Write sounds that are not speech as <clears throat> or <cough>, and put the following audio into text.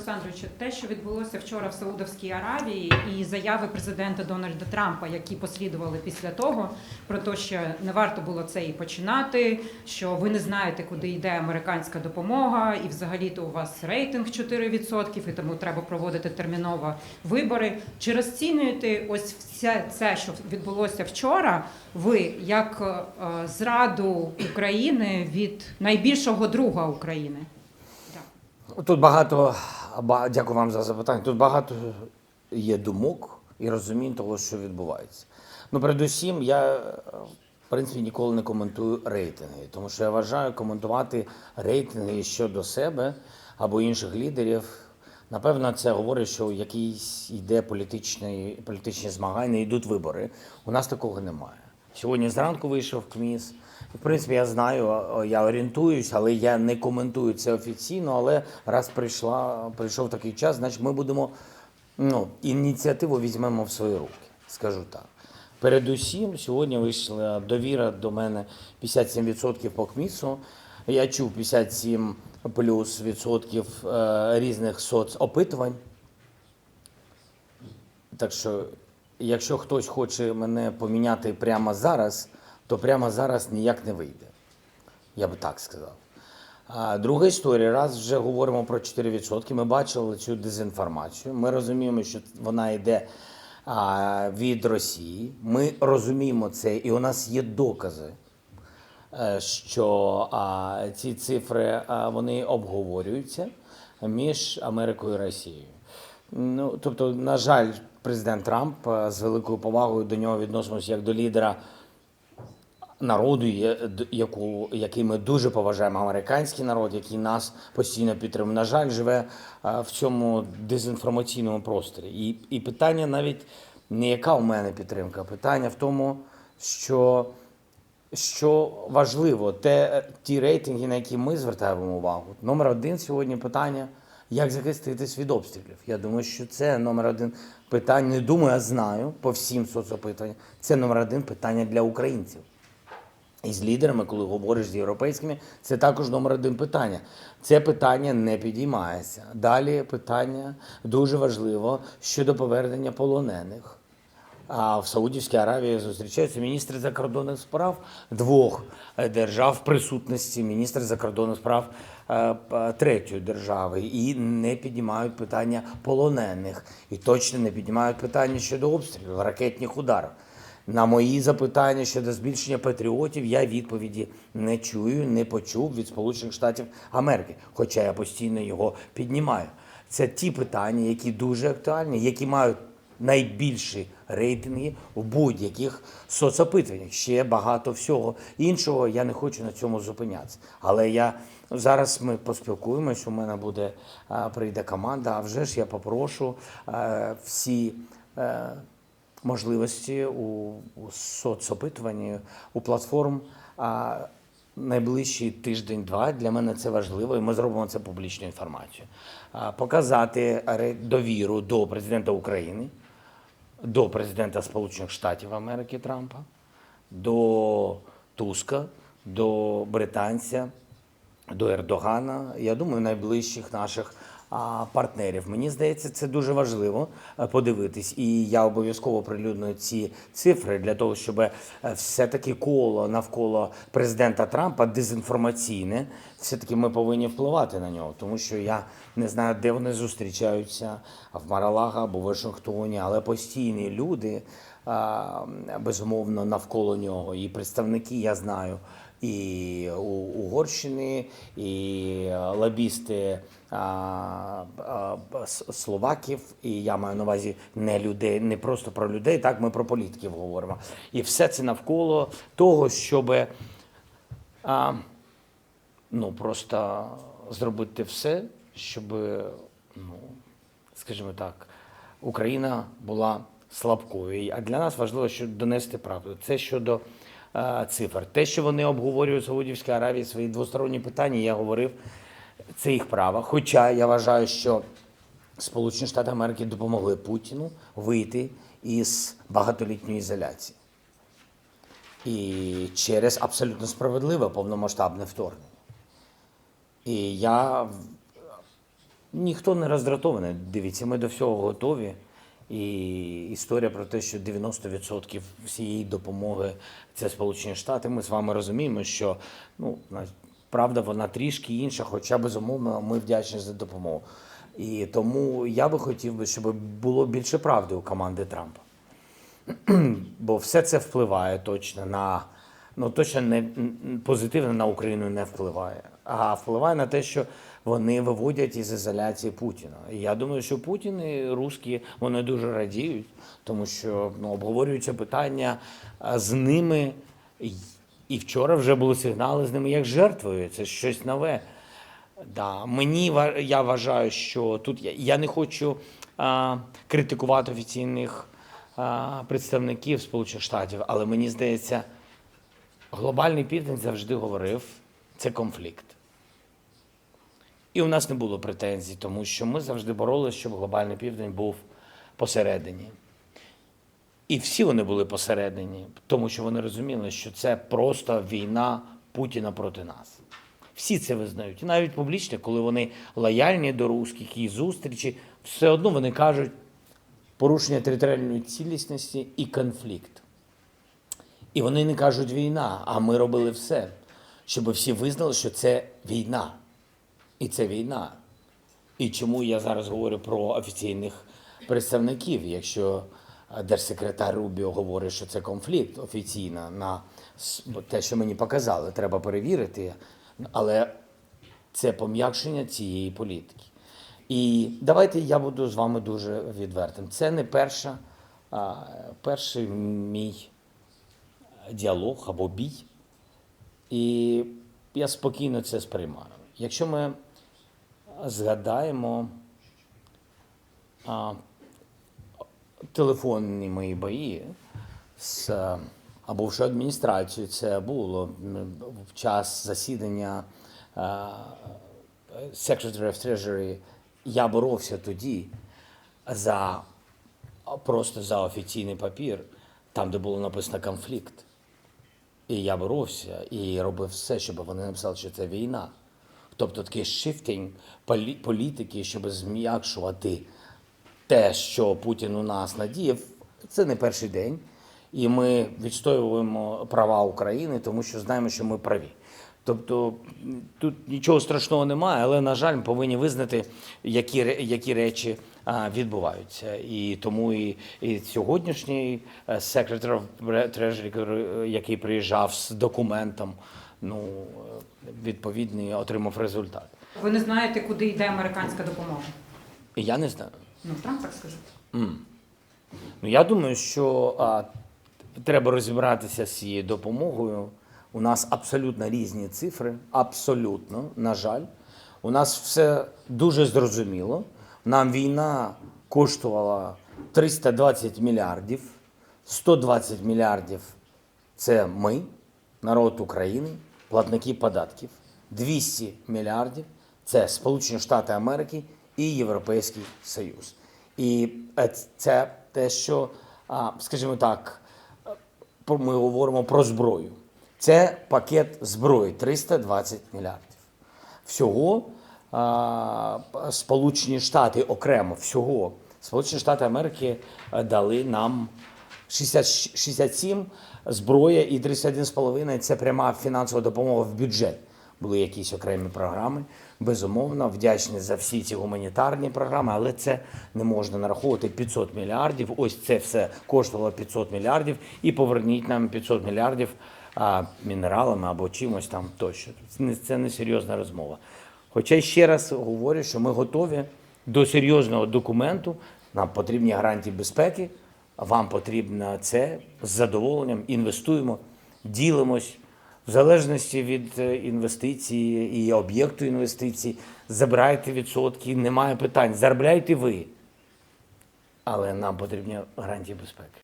Олександровичу, те, що відбулося вчора в Саудовській Аравії, і заяви президента Дональда Трампа, які послідували після того, про те, що не варто було це і починати, що ви не знаєте, куди йде американська допомога, і взагалі-то у вас рейтинг 4%, і тому треба проводити терміново вибори. Чи розцінюєте ось все це, що відбулося вчора, ви як е, зраду України від найбільшого друга України? Тут багато ба- дякую вам за запитання. Тут багато є думок і розумінь того, що відбувається. Ну, передусім, я е, в принципі ніколи не коментую рейтинги, тому що я вважаю коментувати рейтинги щодо себе або інших лідерів. Напевно, це говорить, що якісь йде політичні, політичні змагання, йдуть вибори. У нас такого немає. Сьогодні зранку вийшов КМІС. В принципі, я знаю, я орієнтуюсь, але я не коментую це офіційно. Але раз прийшла, прийшов такий час, значить ми будемо ну, ініціативу візьмемо в свої руки, скажу так. Передусім, сьогодні вийшла довіра до мене 57% по КМІСу. Я чув 57 плюс відсотків е, різних соцопитувань. Так що, якщо хтось хоче мене поміняти прямо зараз, то прямо зараз ніяк не вийде. Я би так сказав. Друга історія, раз вже говоримо про 4%, ми бачили цю дезінформацію. Ми розуміємо, що вона йде від Росії. Ми розуміємо це, і у нас є докази, е, що ці цифри вони обговорюються між Америкою і Росією. Ну, тобто, на жаль, президент Трамп е, з великою повагою до нього відносимося як до лідера народу, яку, який ми дуже поважаємо, американський народ, який нас постійно підтримує. На жаль, живе е, в цьому дезінформаційному просторі. І, і питання навіть не яка у мене підтримка, питання в тому, що, що важливо, те, ті рейтинги, на які ми звертаємо увагу. Номер один сьогодні питання. Як захиститись від обстрілів? Я думаю, що це номер один питання. Не думаю, а знаю по всім соцопитанням. Це номер один питання для українців. І з лідерами, коли говориш з європейськими, це також номер один питання. Це питання не підіймається. Далі питання дуже важливо щодо повернення полонених. А в Саудівській Аравії зустрічаються міністри закордонних справ двох е, держав присутності міністра закордонних справ е, третьої держави і не піднімають питання полонених, і точно не піднімають питання щодо обстрілів, ракетних ударів. На мої запитання щодо збільшення патріотів я відповіді не чую, не почув від Сполучених Штатів Америки, хоча я постійно його піднімаю. Це ті питання, які дуже актуальні, які мають найбільші рейтинги в будь-яких соцопитуваннях. Ще багато всього іншого. Я не хочу на цьому зупинятися. Але я зараз ми поспілкуємось. У мене буде прийде команда. А вже ж я попрошу всі. е, можливості у, соцопитуванні, у платформ. А найближчий тиждень-два для мене це важливо, і ми зробимо це публічною інформацією. А, Показати довіру до президента України, до президента Сполучених Штатів Америки Трампа, до Туска, до британця, до Ердогана, я думаю, найближчих наших партнерів. Мені здається, це дуже важливо е, подивитись. І я обов'язково прилюдную ці цифри для того, щоб е, все-таки коло навколо президента Трампа дезінформаційне, все-таки ми повинні впливати на нього, тому що я не знаю, де вони зустрічаються, в Маралага або в Вашингтоні, але постійні люди, безумовно, навколо нього. І представники, я знаю, і Угорщини, і лобісти а, а, словаків, і я маю на увазі не людей, не просто про людей, так ми про політиків говоримо. І все це навколо того, щоб а, ну, просто зробити все, щоб, ну, скажімо так, Україна була слабкою. А для нас важливо що донести правду. Це щодо цифр. Те, що вони обговорюють в Саудівській Аравії свої двосторонні питання, я говорив, це їх право. Хоча я вважаю, що Сполучені Штати Америки допомогли Путіну вийти із багатолітньої ізоляції. І через абсолютно справедливе повномасштабне вторгнення. І я Ніхто не роздратований. Дивіться, ми до всього готові. І історія про те, що 90% всієї допомоги це Сполучені Штати. Ми з вами розуміємо, що ну правда вона трішки інша, хоча безумовно ми вдячні за допомогу. І тому я би хотів би, щоб було більше правди у команди Трампа. <clears throat> Бо все це впливає точно на ну точно не позитивно на Україну не впливає, а впливає на те, що вони виводять із ізоляції Путіна. І я думаю, що Путін і русські вони дуже радіють, тому що ну, обговорюються питання з ними. І- вчора вже були сигнали з ними як жертвою. Це щось нове. Да, мені я вважаю, що тут я, я не хочу а, критикувати офіційних а, представників Сполучених Штатів, але мені здається, глобальний південь завжди говорив, це конфлікт. І у нас не було претензій, тому що ми завжди боролися, щоб глобальний південь був посередині. І всі вони були посередині, тому що вони розуміли, що це просто війна Путіна проти нас. Всі це визнають. І навіть публічно, коли вони лояльні до русських і зустрічі, все одно вони кажуть порушення територіальної цілісності і конфлікт. І вони не кажуть війна, а ми робили все, щоб всі визнали, що це війна. І це війна. І чому я зараз говорю про офіційних представників, якщо е, держсекретар Рубіо говорить, що це конфлікт офіційно на те, що мені показали, треба перевірити, але це пом'якшення цієї політики. І давайте я буду з вами дуже відвертим. Це не перша, а, перший мій діалог або бій. І я спокійно це сприймаю. Якщо ми згадаємо а, телефонні мої бої з а, бувшою адміністрацією, це було в час засідання а, Secretary of Treasury. Я боровся тоді за просто за офіційний папір, там, де було написано конфлікт. І я боровся і робив все, щоб вони написали, що це війна. Тобто такий шифтинг політики, щоб зм'якшувати те, що Путін у нас надіяв, це не перший день. І ми відстоюємо права України, тому що знаємо, що ми праві. Тобто тут нічого страшного немає, але, на жаль, ми повинні визнати, які, які речі відбуваються. І тому і, і сьогоднішній е, of Treasury, який- приїжджав з документом, ну, е, відповідний, отримав результат. Ви не знаєте, куди йде американська допомога. Я не знаю. Ну, Трамп так сказав. Ну, я думаю, що а, треба розібратися з цією допомогою. У нас абсолютно різні цифри, абсолютно, на жаль. У нас все дуже зрозуміло. Нам війна коштувала 320 мільярдів, 120 мільярдів це ми, народ України, платники податків. 200 мільярдів це Сполучені Штати Америки і Європейський Союз. І е, це те, що, скажімо так, ми говоримо про зброю. Це пакет зброї 320 мільярдів. Всього Сполучені Штати окремо, всього Сполучені Штати Америки е, дали нам 60, 67 зброя і 31,5 – це пряма фінансова допомога в бюджет. Були якісь окремі програми. Безумовно, вдячні за всі ці гуманітарні програми, але це не можна нараховувати 500 мільярдів. Ось це все коштувало 500 мільярдів, і поверніть нам 500 мільярдів а, мінералами або чимось там тощо. Це не, це не серйозна розмова. Хоча ще раз говорю, що ми готові до серйозного документу. Нам потрібні гарантії безпеки. Вам потрібно це з задоволенням. Інвестуємо, ділимось в залежності від е, інвестиції і об'єкту інвестицій. Забирайте відсотки, немає питань. Заробляйте ви. Але нам потрібні гарантії безпеки.